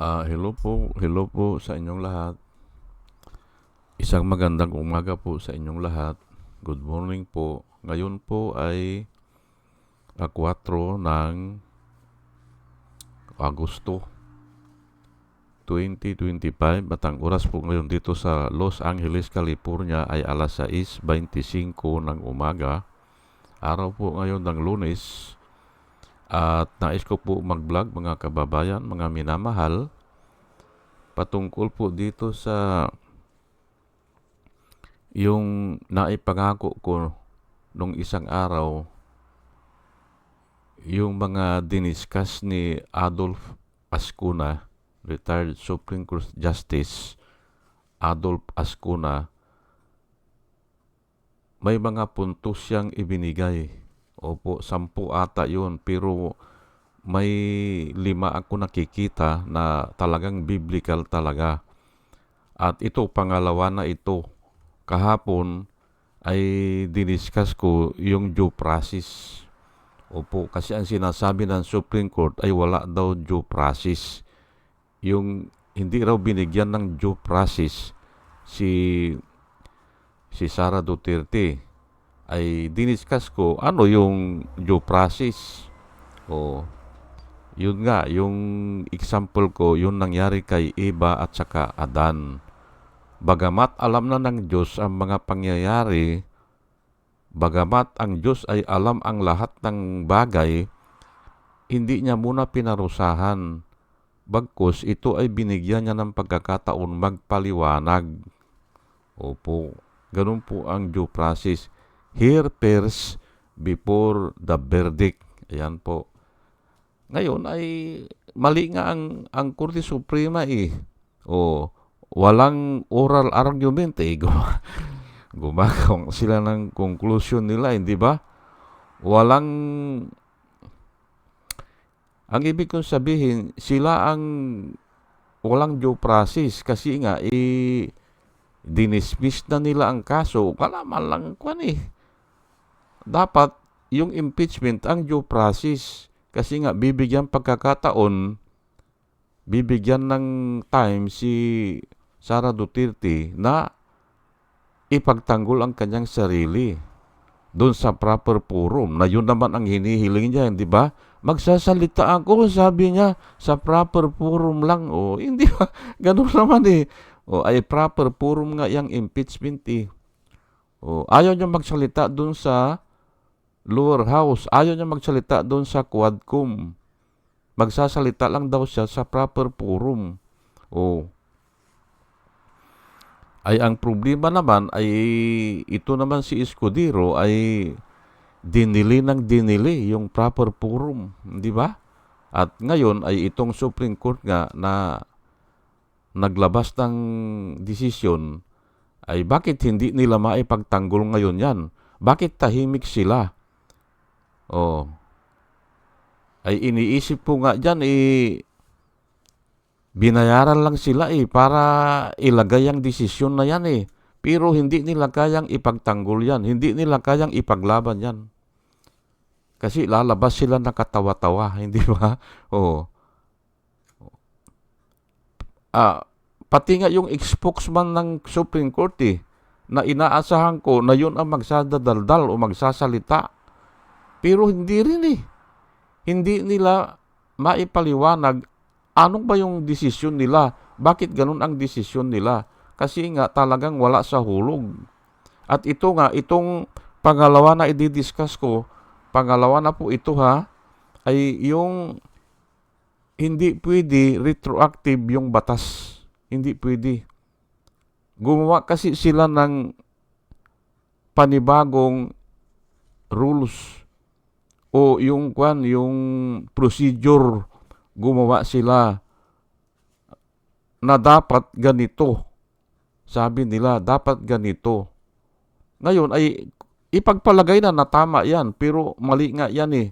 Ah, hello po, hello po sa inyong lahat. Isang magandang umaga po sa inyong lahat. Good morning po. Ngayon po ay ah, 4 ng Agosto 2025 at ang oras po ngayon dito sa Los Angeles, California ay alas 6.25 ng umaga. Araw po ngayon ng lunes at nais ko po mag-vlog mga kababayan, mga minamahal patungkol po dito sa yung naipangako ko nung isang araw yung mga diniskas ni Adolf Ascuna, retired Supreme Court Justice Adolf Ascuna, may mga puntos siyang ibinigay. Opo, sampu ata yun, pero may lima ako nakikita na talagang biblical talaga. At ito, pangalawa na ito. Kahapon ay diniskas ko yung due process. Opo, kasi ang sinasabi ng Supreme Court ay wala daw due process. Yung hindi raw binigyan ng due process si si Sara Duterte ay diniskas ko ano yung due process. O yun nga, yung example ko, yun nangyari kay Eva at saka Adan. Bagamat alam na ng Diyos ang mga pangyayari, bagamat ang Diyos ay alam ang lahat ng bagay, hindi niya muna pinarusahan. Bagkus, ito ay binigyan niya ng pagkakataon magpaliwanag. Opo, ganun po ang due process. Hear first before the verdict. Ayan po. Ngayon ay mali nga ang ang Korte Suprema eh. O walang oral argument eh. Gumagawa sila ng conclusion nila, hindi ba? Walang ang ibig kong sabihin, sila ang walang due process kasi nga eh dinismiss na nila ang kaso. Wala man lang kwan eh. Dapat yung impeachment ang due process kasi nga, bibigyan pagkakataon, bibigyan ng time si Sara Duterte na ipagtanggol ang kanyang sarili doon sa proper forum na yun naman ang hinihiling niya, hindi ba? Magsasalita ako, sabi niya, sa proper forum lang. O, hindi ba? Ganun naman eh. O, ay proper forum nga yung impeachment eh. O, ayaw niya magsalita doon sa lower house. Ayaw niya magsalita doon sa quadcom. Magsasalita lang daw siya sa proper forum. Oh. Ay ang problema naman ay ito naman si Escudero ay dinili ng dinili yung proper forum, di ba? At ngayon ay itong Supreme Court nga na naglabas ng desisyon ay bakit hindi nila maipagtanggol ngayon yan? Bakit tahimik sila? Oh. Ay iniisip po nga dyan, eh, binayaran lang sila eh, para ilagay ang desisyon na yan eh. Pero hindi nila kayang ipagtanggol yan. Hindi nila kayang ipaglaban yan. Kasi lalabas sila nakatawa-tawa, hindi ba? Oh. Ah, pati nga yung spokesman ng Supreme Court eh, na inaasahan ko na yun ang magsadadaldal o magsasalita pero hindi rin eh. Hindi nila maipaliwanag anong ba yung desisyon nila. Bakit ganun ang desisyon nila? Kasi nga talagang wala sa hulog. At ito nga, itong pangalawa na i-discuss ko, pangalawa na po ito ha, ay yung hindi pwede retroactive yung batas. Hindi pwede. Gumawa kasi sila ng panibagong rules o yung kwan, yung procedure gumawa sila na dapat ganito. Sabi nila, dapat ganito. Ngayon ay ipagpalagay na na tama yan, pero mali nga yan eh.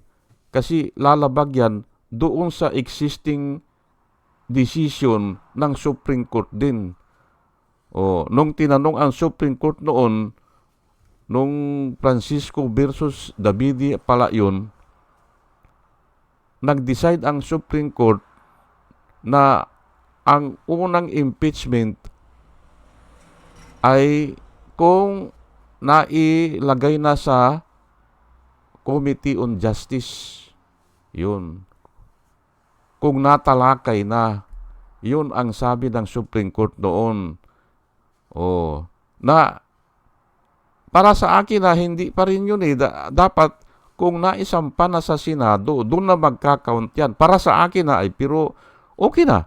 Kasi lalabag yan doon sa existing decision ng Supreme Court din. O, nung tinanong ang Supreme Court noon, nung Francisco versus Davidi pala yun, nag-decide ang Supreme Court na ang unang impeachment ay kung nailagay na sa Committee on Justice. Yun. Kung natalakay na, yun ang sabi ng Supreme Court noon. Oh, na para sa akin na hindi pa rin yun eh. Da- dapat kung naisampa na sa Senado, doon na magka-count yan. Para sa akin na ay, pero okay na.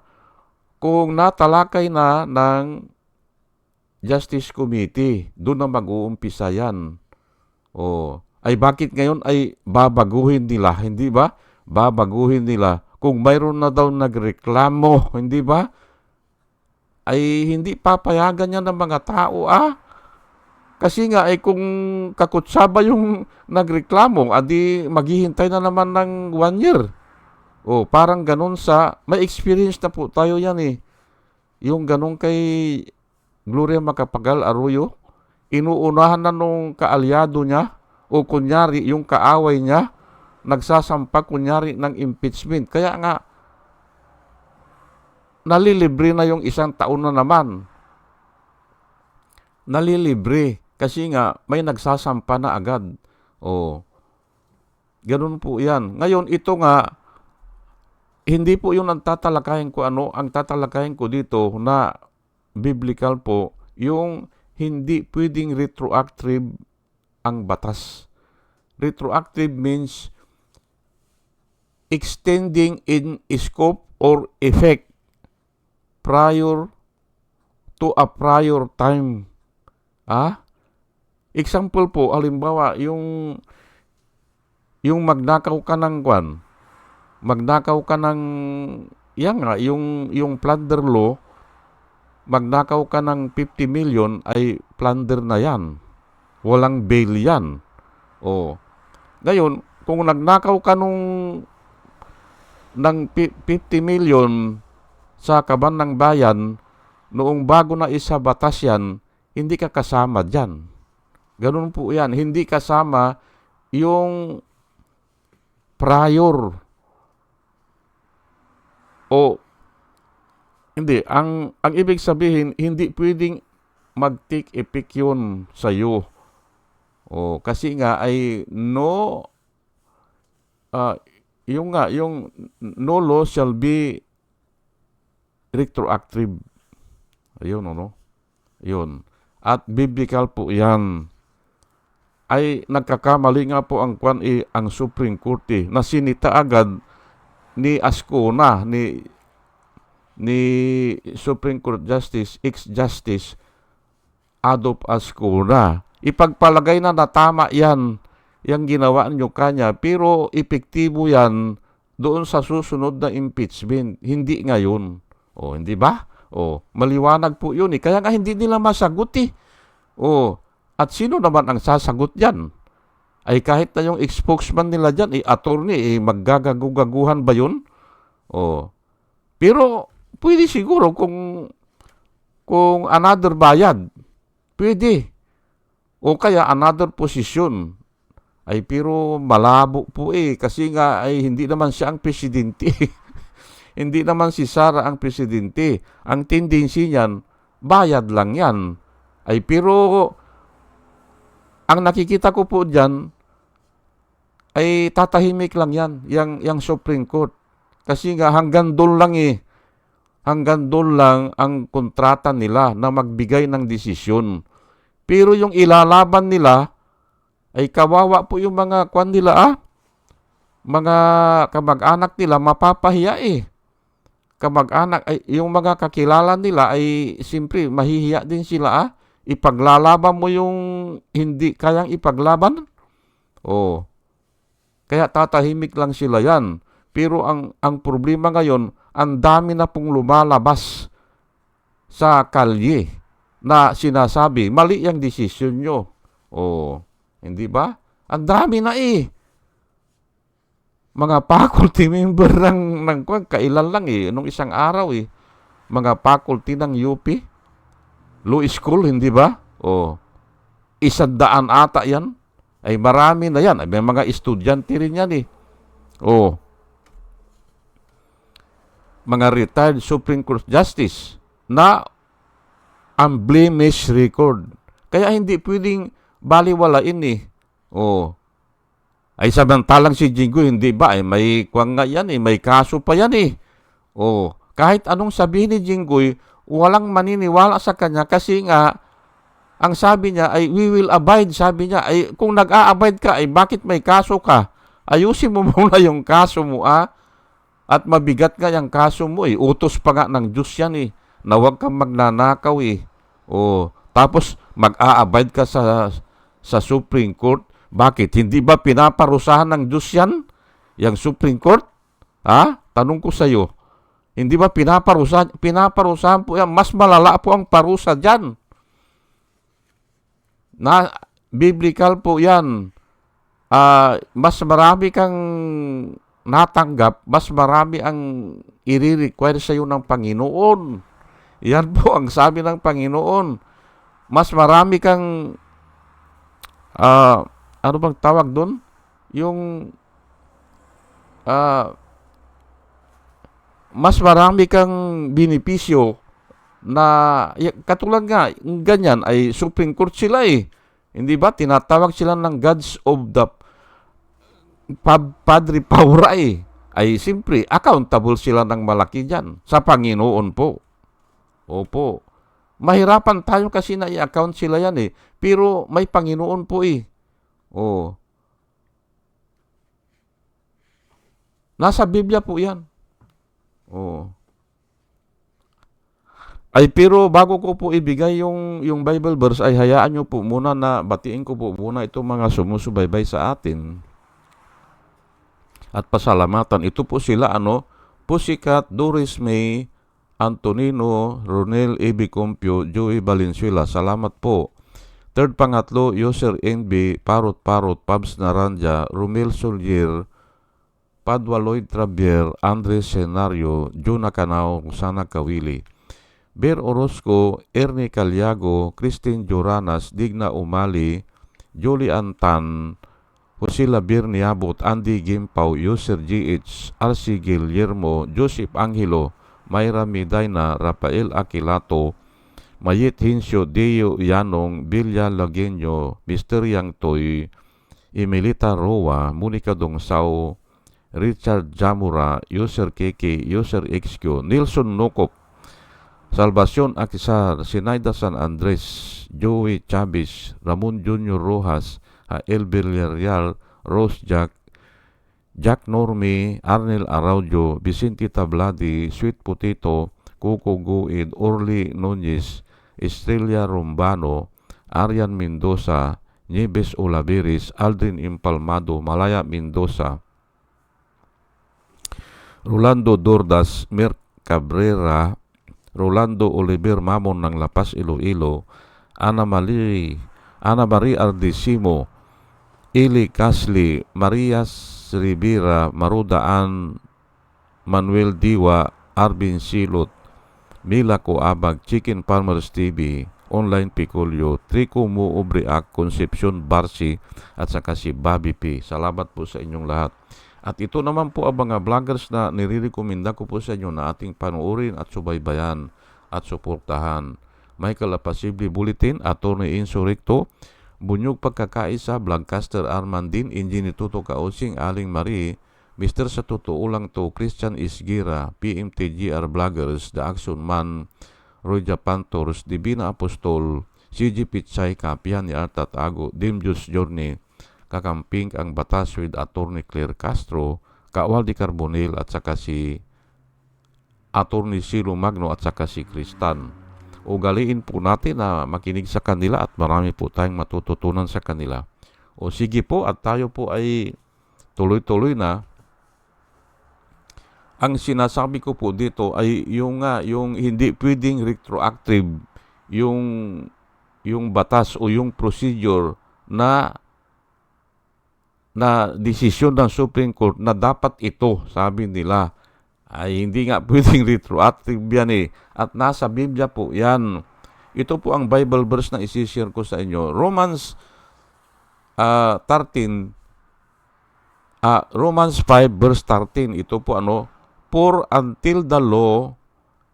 Kung natalakay na ng Justice Committee, doon na mag-uumpisa yan. Oh, ay bakit ngayon ay babaguhin nila, hindi ba? Babaguhin nila. Kung mayroon na daw nagreklamo, hindi ba? Ay hindi papayagan yan ng mga tao, ah. Kasi nga, ay kung kakutsaba yung nagreklamo, adi maghihintay na naman ng one year. O, parang ganun sa, may experience na po tayo yan eh. Yung ganun kay Gloria Macapagal Arroyo, inuunahan na nung kaalyado niya, o kunyari, yung kaaway niya, nagsasampa kunyari ng impeachment. Kaya nga, nalilibre na yung isang taon na naman. Nalilibre. Kasi nga, may nagsasampa na agad. O, ganun po yan. Ngayon, ito nga, hindi po yung ang tatalakayin ko ano, ang tatalakayin ko dito na biblical po, yung hindi pwedeng retroactive ang batas. Retroactive means extending in scope or effect prior to a prior time. Ah? Example po, halimbawa, yung yung magnakaw ka ng kwan, magnakaw ka ng yan nga, yung, yung plunder law, magnakaw ka ng 50 million ay plunder na yan. Walang bail yan. O, ngayon, kung nagnakaw ka nung ng pi- 50 million sa kaban ng bayan, noong bago na isa batas yan, hindi ka kasama dyan. Ganun po yan. Hindi kasama yung prior o hindi ang ang ibig sabihin hindi pwedeng mag-take effect yun sa iyo. O kasi nga ay no ah, yung nga yung no law shall be retroactive. Ayun ano. Yun. At biblical po 'yan. Ay nagkakamali nga po ang kwan eh, ang Supreme Court eh, na sinita agad ni Ascona ni ni Supreme Court Justice ex-justice Adolf Ascona. Ipagpalagay na na tama yan yung ginawa nyo kanya pero epektibo yan doon sa susunod na impeachment. Hindi ngayon. O hindi ba? O maliwanag po yun eh. Kaya nga hindi nila masagot eh. O at sino naman ang sasagot diyan ay kahit na yung spokesman nila diyan eh attorney eh maggagagugaguhan ba yun o pero pwede siguro kung kung another bayad pwede o kaya another position. Ay pero malabo po eh kasi nga ay hindi naman siya ang presidente. hindi naman si Sara ang presidente. Ang tendency niyan, bayad lang yan. Ay pero ang nakikita ko po diyan ay tatahimik lang yan, yang, yang Supreme Court. Kasi nga hanggang doon lang eh. Hanggang doon lang ang kontrata nila na magbigay ng desisyon. Pero yung ilalaban nila, ay kawawa po yung mga kwan nila ah. Mga kamag-anak nila mapapahiya eh. Kamag-anak, ay, yung mga kakilala nila ay simpre mahihiya din sila ah. Ipaglalaban mo yung hindi kayang ipaglaban. Oh. Kaya tatahimik lang sila yan. Pero ang, ang problema ngayon, ang dami na pong lumalabas sa kalye na sinasabi, mali yung desisyon nyo. O, hindi ba? Ang dami na eh. Mga faculty member ng, ng kailan lang eh, nung isang araw eh. Mga faculty ng UP, law school, hindi ba? O, isandaan ata yan. Ay marami na yan. Ay, may mga estudyante rin yan eh. O, mga retired Supreme Court Justice na unblemished record. Kaya hindi pwedeng baliwalain eh. Oh. Ay samantalang si Jinggoy, hindi ba? Ay may kwang nga yan eh, may kaso pa yan eh. Oh. Kahit anong sabihin ni Jinggoy, walang maniniwala sa kanya kasi nga ang sabi niya ay we will abide sabi niya ay kung nag-a-abide ka ay bakit may kaso ka? Ayusin mo muna yung kaso mo ah. At mabigat nga yung kaso mo eh. Utos pa nga ng Diyos yan eh na huwag kang magnanakaw eh. O tapos mag-a-abide ka sa sa Supreme Court? Bakit? Hindi ba pinaparusahan ng Diyos yan yung Supreme Court? Ha tanong ko sa iyo hindi ba pinaparusahan pinaparusahan po yan mas malala po ang parusa diyan na biblical po yan. Ah, mas marami kang natanggap, mas marami ang i-require sa iyo ng Panginoon. Yan po ang sabi ng Panginoon. Mas marami kang ah, ano bang tawag doon? Yung ah, mas marami kang binipisyo na katulad nga ganyan ay Supreme Court sila eh. Hindi ba tinatawag sila ng gods of the pa- Padre Paura eh. Ay simpre accountable sila ng malaki diyan sa Panginoon po. Opo. Mahirapan tayo kasi na i-account sila yan eh. Pero may Panginoon po eh. Oh. Nasa Biblia po yan. Oh. Ay pero bago ko po ibigay yung yung Bible verse ay hayaan niyo po muna na batiin ko po muna itong mga sumusubaybay sa atin. At pasalamatan. Ito po sila ano, Pusikat, Doris May, Antonino, Ronel Ebi Compio, Joey Valenzuela. Salamat po. Third pangatlo, User NB, Parot Parot, Pabs Naranja, Romel Solier, Padwa Lloyd Travier, Andres Senario, Juna Canao, Sana Kawili. Ber Orozco, Ernie Calyago, Christine Joranas, Digna Umali, Julie Antan, Jose Labir Niabot, Andy Gimpaw, User GH, RC Guillermo, Joseph Angelo, Mayra Medina, Rafael Aquilato, Mayit Hinsyo, Deo Yanong, Bilya Lagenyo, Mr. Yang Toy, Emilita Roa, Monica Dongsao, Richard Jamura, User KK, User XQ, Nilson Nokop, Salvacion Akisar, Sinaida San Andres, Joey Chavez, Ramon Junior Rojas, El Villarreal, Rose Jack, Jack Norme, Arnel Araujo, Vicente Tabladi, Sweet Potato, Coco Guid, Orly Nunez, Estrella Rombano, Arian Mendoza, Nieves Olaveris, Aldrin Impalmado, Malaya Mendoza, Rolando Dordas, Mer Cabrera, Rolando Oliver Mamon ng Lapas Iloilo, Ana Marie, Ana Marie Ardisimo, Ili Casli, Marias Rivera, Marudaan, Manuel Diwa, Arvin Silot, Mila Coabag, Chicken Farmers TV, Online Picolio, Trico Mo Obriak, Concepcion Barsi, at saka si Bobby P. Salamat po sa inyong lahat. At ito naman po ang mga vloggers na nirirekomenda ko po sa inyo na ating panuorin at subaybayan at suportahan. Michael Apasible Bulletin, Attorney Inso Recto, Bunyog Pagkakaisa, Vlogcaster Armandin, Engineer Tuto Kaosing, Aling Marie, Mr. Sa Totoo To, Christian Isgira, PMTGR Vloggers, The Action Man, Roy Japantors, Divina Apostol, CG Pitsay, Kapihan ni Artat Ago, Dimjus Journey, kakamping ang batas with Attorney Claire Castro, Kawal di Carbonel at saka si Attorney Silo Magno at saka si Kristan. Ugaliin po natin na makinig sa kanila at marami po tayong matututunan sa kanila. O sige po at tayo po ay tuloy-tuloy na. Ang sinasabi ko po dito ay yung nga yung hindi pwedeng retroactive yung yung batas o yung procedure na na desisyon ng Supreme Court na dapat ito, sabi nila, ay hindi nga pwedeng retroactive yan eh. At nasa Biblia po yan. Ito po ang Bible verse na isishare ko sa inyo. Romans uh, 13, uh, Romans 5 verse 13. Ito po ano, For until the law,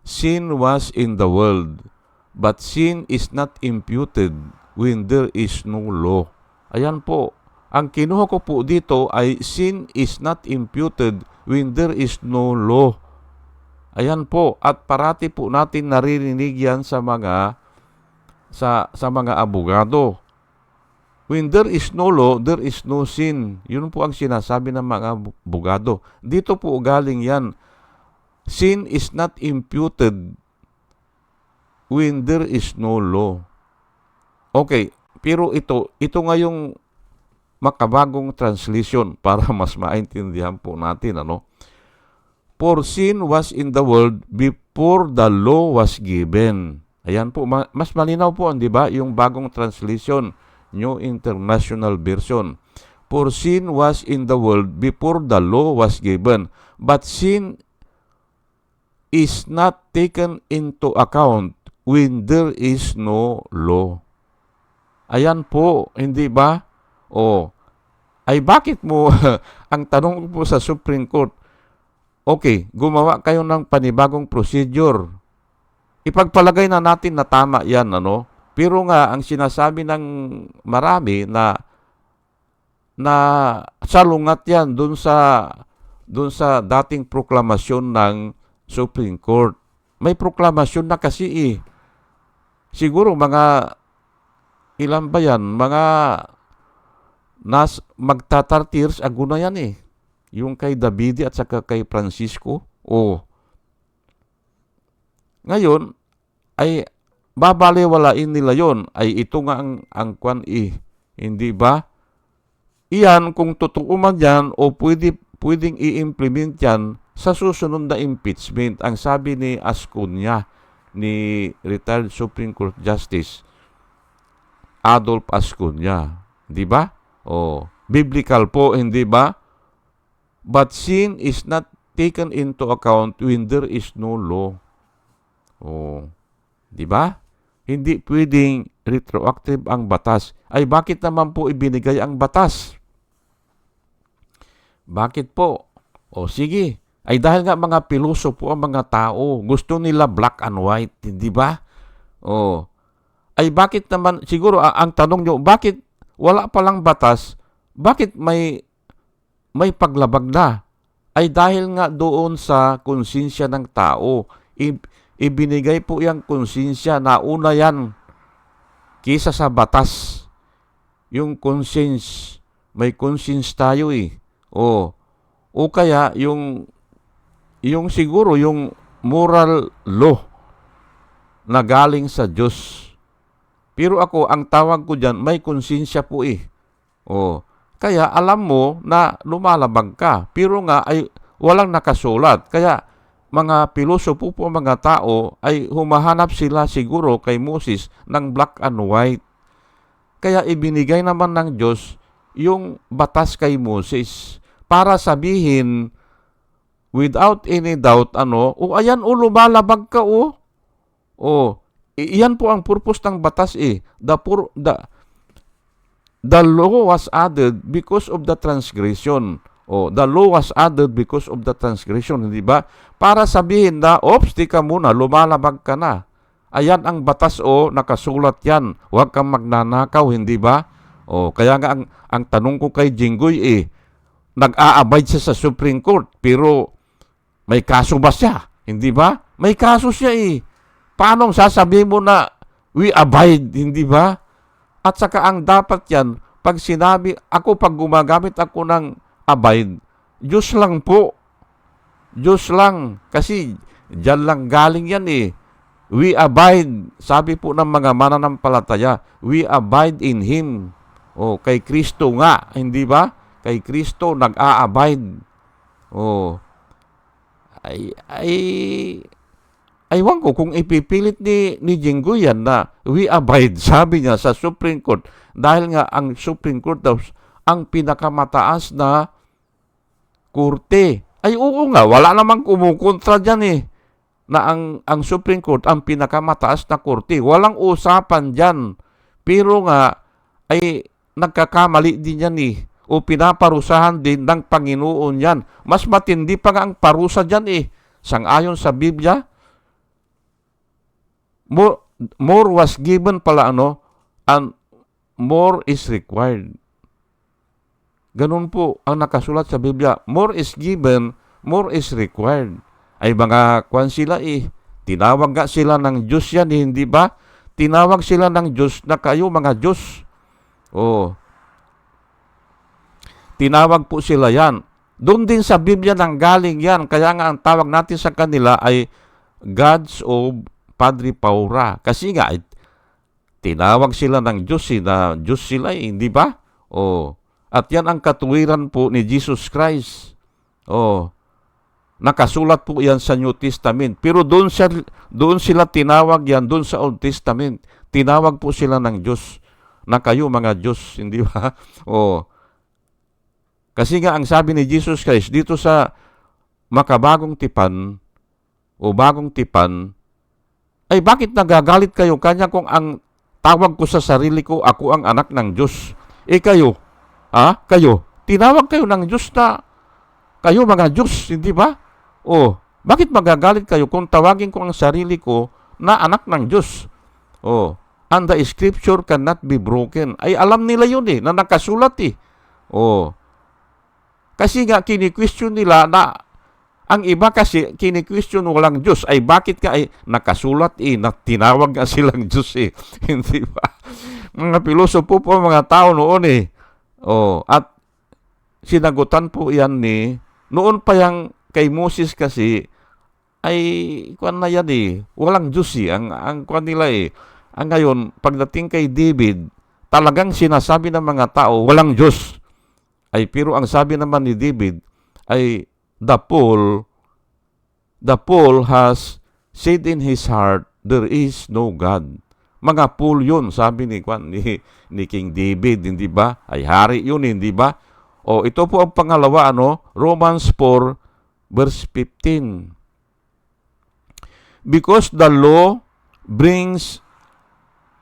sin was in the world, but sin is not imputed when there is no law. Ayan po. Ang kinuha ko po dito ay sin is not imputed when there is no law. Ayan po. At parati po natin naririnig yan sa mga sa sa mga abogado. When there is no law, there is no sin. Yun po ang sinasabi ng mga abogado. Dito po galing yan. Sin is not imputed when there is no law. Okay, pero ito, ito nga yung makabagong translation para mas maintindihan po natin ano. For sin was in the world before the law was given. Ayan po, ma- mas malinaw po, di ba? Yung bagong translation, New International Version. For sin was in the world before the law was given, but sin is not taken into account when there is no law. Ayan po, hindi ba? O, ay bakit mo, ang tanong po sa Supreme Court, okay, gumawa kayo ng panibagong procedure. Ipagpalagay na natin na tama yan, ano? Pero nga, ang sinasabi ng marami na na salungat yan dun sa dun sa dating proklamasyon ng Supreme Court. May proklamasyon na kasi eh. Siguro mga ilan ba yan? Mga nas magta-30 years ago na yan eh. Yung kay Davide at saka kay Francisco. O. Ngayon, ay babaliwalain nila yon ay ito nga ang, ang kwan eh. Hindi ba? Iyan, kung totoo man yan o pwede, pwedeng i-implement yan sa susunod na impeachment. Ang sabi ni Ascunya, ni retired Supreme Court Justice Adolf Ascunya. Di ba? O, biblical po, hindi ba? But sin is not taken into account when there is no law. O, di ba? Hindi pwedeng retroactive ang batas. Ay bakit naman po ibinigay ang batas? Bakit po? O sige, ay dahil nga mga piloso po ang mga tao. Gusto nila black and white, hindi ba? O, ay bakit naman, siguro ang, ang tanong nyo, bakit wala palang batas, bakit may may paglabag na? Ay dahil nga doon sa konsensya ng tao. I, ibinigay po yung konsensya na una yan kisa sa batas. Yung conscience, may conscience tayo eh. O, o kaya yung yung siguro yung moral law na galing sa Diyos. Pero ako, ang tawag ko dyan, may konsensya po eh. O, kaya alam mo na lumalabag ka. Pero nga ay walang nakasulat. Kaya mga pilosopo po mga tao ay humahanap sila siguro kay Moses ng black and white. Kaya ibinigay naman ng Diyos yung batas kay Moses para sabihin without any doubt ano, o ayan o lumalabag ka o. O, iyan po ang purpose ng batas eh. The, pur, the, the law was added because of the transgression. O, the law was added because of the transgression, hindi ba? Para sabihin na, ops, di ka muna, lumalabag ka na. Ayan ang batas o, nakasulat yan. Huwag kang magnanakaw, hindi ba? O, kaya nga ang, ang tanong ko kay Jinggoy eh, nag-a-abide siya sa Supreme Court, pero may kaso ba siya? Hindi ba? May kaso siya eh. Paano sasabihin mo na we abide, hindi ba? At saka ang dapat yan, pag sinabi, ako pag gumagamit ako ng abide, Diyos lang po. Diyos lang. Kasi dyan lang galing yan eh. We abide. Sabi po ng mga mananampalataya, we abide in Him. O, kay Kristo nga, hindi ba? Kay Kristo nag-a-abide. O, ay, ay, aywan ko kung ipipilit ni, ni Jinggo yan na we abide, sabi niya sa Supreme Court. Dahil nga ang Supreme Court daw ang pinakamataas na kurte. Ay oo nga, wala namang kumukontra dyan eh. Na ang, ang Supreme Court ang pinakamataas na kurte. Walang usapan dyan. Pero nga, ay nagkakamali din yan eh. O pinaparusahan din ng Panginoon yan. Mas matindi pa nga ang parusa dyan eh. Sangayon sa Biblia, more, more was given pala ano, and more is required. Ganun po ang nakasulat sa Biblia. More is given, more is required. Ay mga kwan sila eh. Tinawag nga sila ng Diyos yan, eh, hindi ba? Tinawag sila ng Diyos na kayo mga Diyos. Oh. Tinawag po sila yan. Doon din sa Biblia nang galing yan. Kaya nga ang tawag natin sa kanila ay gods of Padre Paura. Kasi nga, tinawag sila ng Diyos, eh, na Diyos sila, eh, hindi ba? Oh. At yan ang katuwiran po ni Jesus Christ. Oh. Nakasulat po yan sa New Testament. Pero doon, siya, doon sila tinawag yan, doon sa Old Testament. Tinawag po sila ng Diyos na kayo mga Diyos, hindi ba? O, kasi nga ang sabi ni Jesus Christ dito sa makabagong tipan o bagong tipan, ay bakit nagagalit kayo kanya kung ang tawag ko sa sarili ko, ako ang anak ng Diyos. Eh kayo, ha? Kayo, tinawag kayo ng Diyos na kayo mga Diyos, hindi ba? Oh, bakit magagalit kayo kung tawagin ko ang sarili ko na anak ng Diyos? Oh, and the scripture cannot be broken. Ay alam nila yun eh, na nakasulat eh. Oh, kasi nga kini-question nila na ang iba kasi kini-question walang Diyos ay bakit ka ay nakasulat eh, na tinawag nga silang Diyos eh. Hindi ba? Mga pilosopo po mga tao noon eh. Oh, at sinagutan po yan ni noon pa yang kay Moses kasi ay kuan na yan eh. Walang Diyos eh. Ang, ang kuan nila eh. Ang ngayon, pagdating kay David, talagang sinasabi ng mga tao, walang Diyos. Ay, pero ang sabi naman ni David ay, the Paul, the Paul has said in his heart, there is no God. Mga Paul yun, sabi ni, kwan, ni, ni King David, hindi ba? Ay hari yun, hindi ba? O ito po ang pangalawa, ano? Romans 4, verse 15. Because the law brings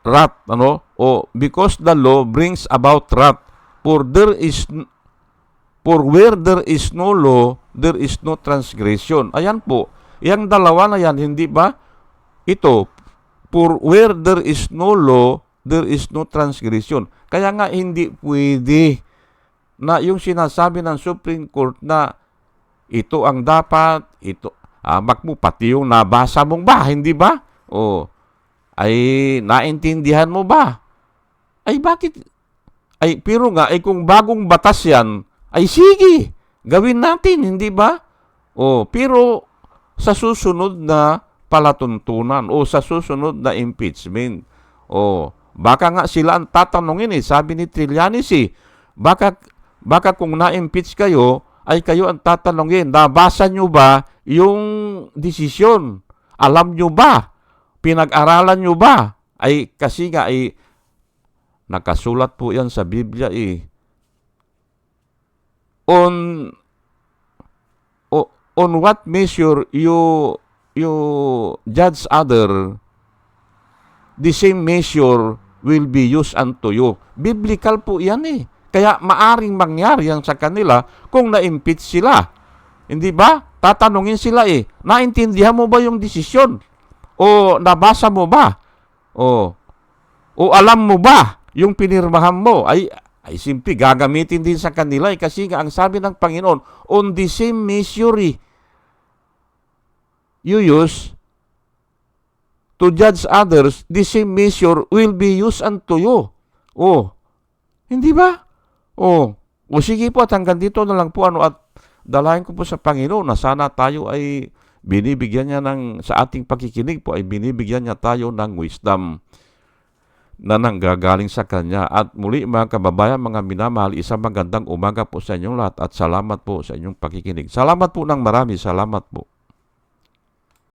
wrath, ano? O because the law brings about wrath, for there is for where there is no law, there is no transgression. Ayan po. Yang dalawa na yan, hindi ba? Ito, for where there is no law, there is no transgression. Kaya nga hindi pwede na yung sinasabi ng Supreme Court na ito ang dapat, ito, amak mo, pati yung nabasa mong ba, hindi ba? O, ay naintindihan mo ba? Ay bakit? Ay, pero nga, ay kung bagong batas yan, ay sige, gawin natin, hindi ba? O, pero sa susunod na palatuntunan o sa susunod na impeachment. O, baka nga sila ang tatanungin eh, sabi ni Trillanes eh, baka, baka kung na-impeach kayo, ay kayo ang tatanungin, nabasa nyo ba yung desisyon? Alam nyo ba? Pinag-aralan nyo ba? Ay kasi nga ay nakasulat po yan sa Biblia eh. On on what measure you you judge other the same measure will be used unto you. Biblical po yan eh. Kaya maaring mangyari yan sa kanila kung na-impeach sila. Hindi ba? Tatanungin sila eh, naintindihan mo ba yung desisyon? O nabasa mo ba? O, o alam mo ba yung pinirmahan mo? Ay, ay simple, gagamitin din sa kanila eh, kasi nga ang sabi ng Panginoon, on the same measure you use to judge others, the same measure will be used unto you. Oh, hindi ba? Oh, o sige po at hanggang dito na lang po ano at dalayan ko po sa Panginoon na sana tayo ay binibigyan niya ng, sa ating pakikinig po ay binibigyan niya tayo ng wisdom na nanggagaling sa Kanya. At muli mga kababayan, mga minamahal, isang magandang umaga po sa inyong lahat at salamat po sa inyong pakikinig. Salamat po ng marami, salamat po.